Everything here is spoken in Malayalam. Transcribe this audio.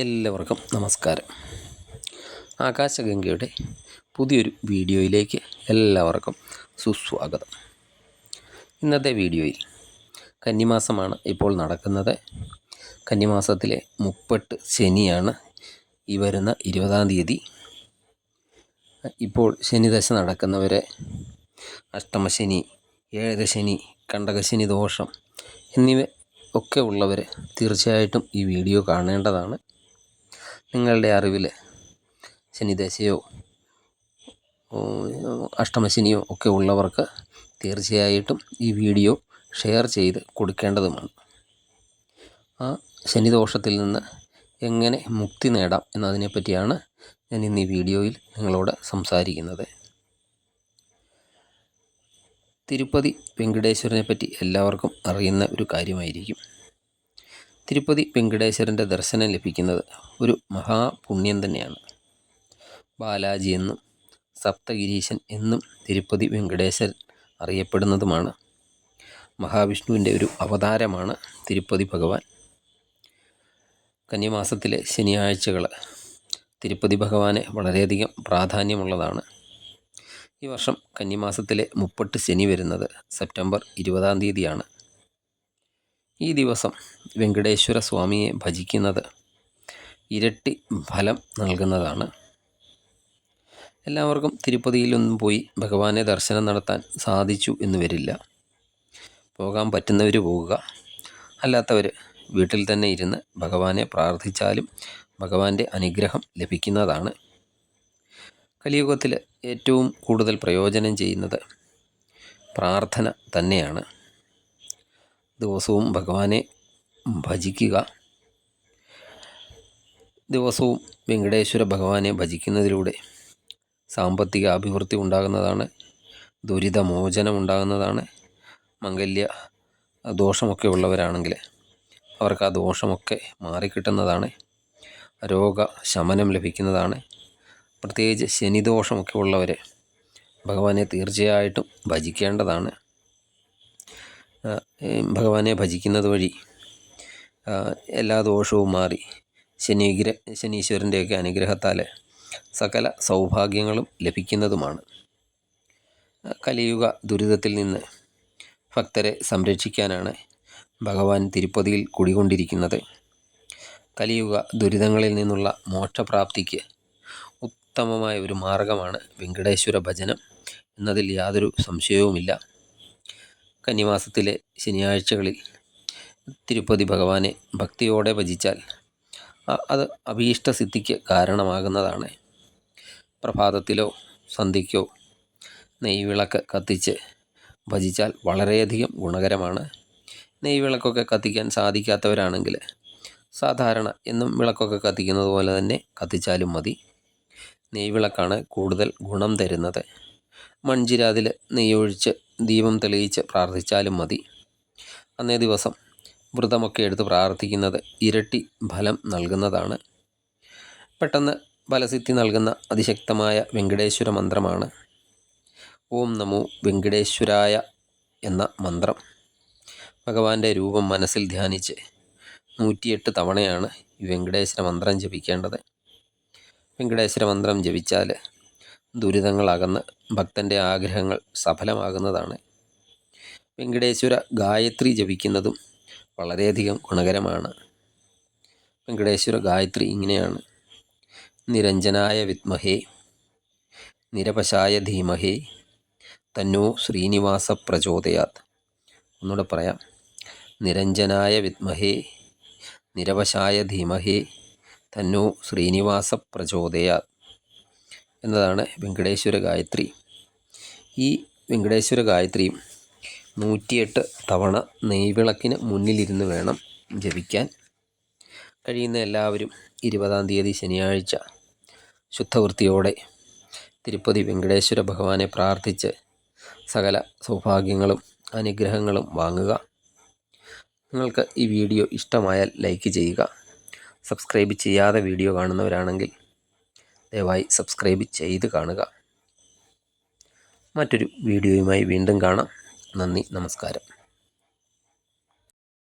എല്ലാവർക്കും നമസ്കാരം. ആകാശഗംഗയുടെ പുതിയൊരു വീഡിയോയിലേക്ക് എല്ലാവർക്കും സുസ്വാഗതം. ഇന്നത്തെ വീഡിയോയിൽ കന്നിമാസമാണ് ഇപ്പോൾ നടക്കുന്നത്. കന്നിമാസത്തിലെ മുപ്പെട്ട് ശനിയാണ് ഈ വരുന്ന ഇരുപതാം തീയതി. ഇപ്പോൾ ശനിദശ നടക്കുന്നവരെ അഷ്ടമശനി ഏഴരശനി കണ്ടകശനി ദോഷം എന്നിവ ഒക്കെ ഉള്ളവർ തീർച്ചയായിട്ടും ഈ വീഡിയോ കാണേണ്ടതാണ്. നിങ്ങളുടെ അറിവിൽ ശനിദശയോ അഷ്ടമശനിയോ ഒക്കെ ഉള്ളവർക്ക് തീർച്ചയായിട്ടും ഈ വീഡിയോ ഷെയർ ചെയ്ത് കൊടുക്കേണ്ടതുമാണ്. ആ ശനിദോഷത്തിൽ നിന്ന് എങ്ങനെ മുക്തി നേടാം എന്നതിനെപ്പറ്റിയാണ് ഞാൻ ഇന്ന് ഈ വീഡിയോയിൽ നിങ്ങളോട് സംസാരിക്കുന്നത്. തിരുപ്പതി വെങ്കടേശ്വരനെ പറ്റി എല്ലാവർക്കും അറിയുന്ന ഒരു കാര്യമായിരിക്കും. തിരുപ്പതി വെങ്കടേശ്വരന്റെ ദർശനം ലഭിക്കുന്നത് ഒരു മഹാപുണ്യം തന്നെയാണ്. ബാലാജി എന്നും സപ്തഗിരീശൻ എന്നും തിരുപ്പതി വെങ്കടേശ്വരൻ അറിയപ്പെടുന്നതുമാണ്. മഹാവിഷ്ണുവിന്റെ ഒരു അവതാരമാണ് തിരുപ്പതി ഭഗവാൻ. കന്യമാസത്തിലെ ശനിയാഴ്ചകൾ തിരുപ്പതി ഭഗവാന് വളരെയധികം പ്രാധാന്യമുള്ളതാണ്. ഈ വർഷം കന്നിമാസത്തിലെ മുപ്പട്ട് ശനി വരുന്നത് സെപ്റ്റംബർ ഇരുപതാം തീയതിയാണ്. ഈ ദിവസം വെങ്കടേശ്വര സ്വാമിയെ ഭജിക്കുന്നത് ഇരട്ടി ഫലം നൽകുന്നതാണ്. എല്ലാവർക്കും തിരുപ്പതിയിലൊന്നും പോയി ഭഗവാനെ ദർശനം നടത്താൻ സാധിച്ചു എന്ന് വരില്ല. പോകാൻ പറ്റുന്നവർ പോവുക. അല്ലാത്തവർ വീട്ടിൽ തന്നെ ഇരുന്ന് ഭഗവാനെ പ്രാർത്ഥിച്ചാലും ഭഗവാന്റെ അനുഗ്രഹം ലഭിക്കുന്നതാണ്. കലിയുഗത്തിൽ ഏറ്റവും കൂടുതൽ പ്രയോജനം ചെയ്യുന്നത് പ്രാർത്ഥന തന്നെയാണ്. ദിവസവും ഭഗവാനെ ഭജിക്കുക. ദിവസവും വെങ്കടേശ്വര ഭഗവാനെ ഭജിക്കുന്നതിലൂടെ സാമ്പത്തിക അഭിവൃദ്ധി ഉണ്ടാകുന്നതാണ് ദുരിതമോചനം ഉണ്ടാകുന്നതാണ് മംഗല്യ ദോഷമൊക്കെ ഉള്ളവരാണെങ്കിൽ അവർക്ക് ആ ദോഷമൊക്കെ മാറിക്കിട്ടുന്നതാണ് രോഗശമനം ലഭിക്കുന്നതാണ്. പ്രത്യേകിച്ച് ശനിദോഷമൊക്കെ ഉള്ളവരെ ഭഗവാനെ തീർച്ചയായിട്ടും ഭജിക്കേണ്ടതാണ്. ഭഗവാനെ ഭജിക്കുന്നത് വഴി എല്ലാ ദോഷവും മാറി. ശനിഗ്ര ശനീശ്വരന്റെയൊക്കെ അനുഗ്രഹത്താൽ സകല സൗഭാഗ്യങ്ങളും ലഭിക്കുന്നതുമാണ്. കലിയുഗ ദുരിതത്തിൽ നിന്ന് ഭക്തരെ സംരക്ഷിക്കാനാണ് ഭഗവാൻ തിരുപ്പതിയിൽ കുടികൊണ്ടിരിക്കുന്നത്. കലിയുഗ ദുരിതങ്ങളിൽ നിന്നുള്ള മോക്ഷപ്രാപ്തിക്ക് ഉത്തമമായ ഒരു മാർഗമാണ് വെങ്കടേശ്വര ഭജനം എന്നതിൽ യാതൊരു സംശയവുമില്ല. കന്നിമാസത്തിലെ ശനിയാഴ്ചകളിൽ തിരുപ്പതി ഭഗവാനെ ഭക്തിയോടെ ഭജിച്ചാൽ അത് അഭീഷ്ടസിദ്ധിക്ക് കാരണമാകുന്നതാണ്. പ്രഭാതത്തിലോ സന്ധ്യയ്ക്കോ നെയ്വിളക്ക് കത്തിച്ച് ഭജിച്ചാൽ വളരെയധികം ഗുണകരമാണ്. നെയ്വിളക്കൊക്കെ കത്തിക്കാൻ സാധിക്കാത്തവരാണെങ്കിൽ സാധാരണ എന്നും വിളക്കൊക്കെ കത്തിക്കുന്നത് പോലെ തന്നെ കത്തിച്ചാലും മതി. നെയ്വിളക്കാണ് കൂടുതൽ ഗുണം തരുന്നത്. മൺചിരാതിൽ നെയ്യൊഴിച്ച് ദീപം തെളിയിച്ച് പ്രാർത്ഥിച്ചാലും മതി. അന്നേ ദിവസം വ്രതമൊക്കെ എടുത്ത് പ്രാർത്ഥിക്കുന്നത് ഇരട്ടി ഫലം നൽകുന്നതാണ്. പെട്ടെന്ന് ഫലസിദ്ധി നൽകുന്ന അതിശക്തമായ വെങ്കടേശ്വര മന്ത്രമാണ്. ഓം നമോ വെങ്കടേശ്വരായ എന്ന മന്ത്രം. ഭഗവാന്റെ രൂപം മനസ്സിൽ ധ്യാനിച്ച് നൂറ്റിയെട്ട് തവണയാണ് ഈ വെങ്കടേശ്വര മന്ത്രം ജപിക്കേണ്ടത്. വെങ്കടേശ്വര മന്ത്രം ജപിച്ചാൽ ദുരിതങ്ങളകന്ന് ഭക്തന്റെ ആഗ്രഹങ്ങൾ സഫലമാകുന്നതാണ്. വെങ്കടേശ്വര ഗായത്രി ജപിക്കുന്നതും വളരെയധികം ഗുണകരമാണ്. വെങ്കടേശ്വര ഗായത്രി ഇങ്ങനെയാണ്. നിരഞ്ജനായ വിത്മഹേ നിരപശായ ധീമഹേ തന്നോ ശ്രീനിവാസ പ്രചോദയാത്. ഒന്നുകൂടെ പറയാം. നിരഞ്ജനായ വിത്മഹേ നിരവശായ ധീമഹേ തന്നോ ശ്രീനിവാസ പ്രചോദയാ എന്നതാണ് വെങ്കടേശ്വര ഗായത്രി. ഈ വെങ്കടേശ്വര ഗായത്രിയും നൂറ്റിയെട്ട് തവണ നെയ്വിളക്കിന് മുന്നിലിരുന്ന് വേണം ജപിക്കാൻ. കഴിയുന്ന എല്ലാവരും ഇരുപതാം തീയതി ശനിയാഴ്ച ശുദ്ധവൃത്തിയോടെ തിരുപ്പതി വെങ്കടേശ്വര ഭഗവാനെ പ്രാർത്ഥിച്ച് സകല സൗഭാഗ്യങ്ങളും അനുഗ്രഹങ്ങളും വാങ്ങുക. നിങ്ങൾക്ക് ഈ വീഡിയോ ഇഷ്ടമായാൽ ലൈക്ക് ചെയ്യുക. സബ്സ്ക്രൈബ് ചെയ്യാതെ വീഡിയോ കാണുന്നവരാണെങ്കിൽ ദയവായി സബ്സ്ക്രൈബ് ചെയ്ത് കാണുക. മറ്റൊരു വീഡിയോയുമായി വീണ്ടും കാണാം. നന്ദി നമസ്കാരം.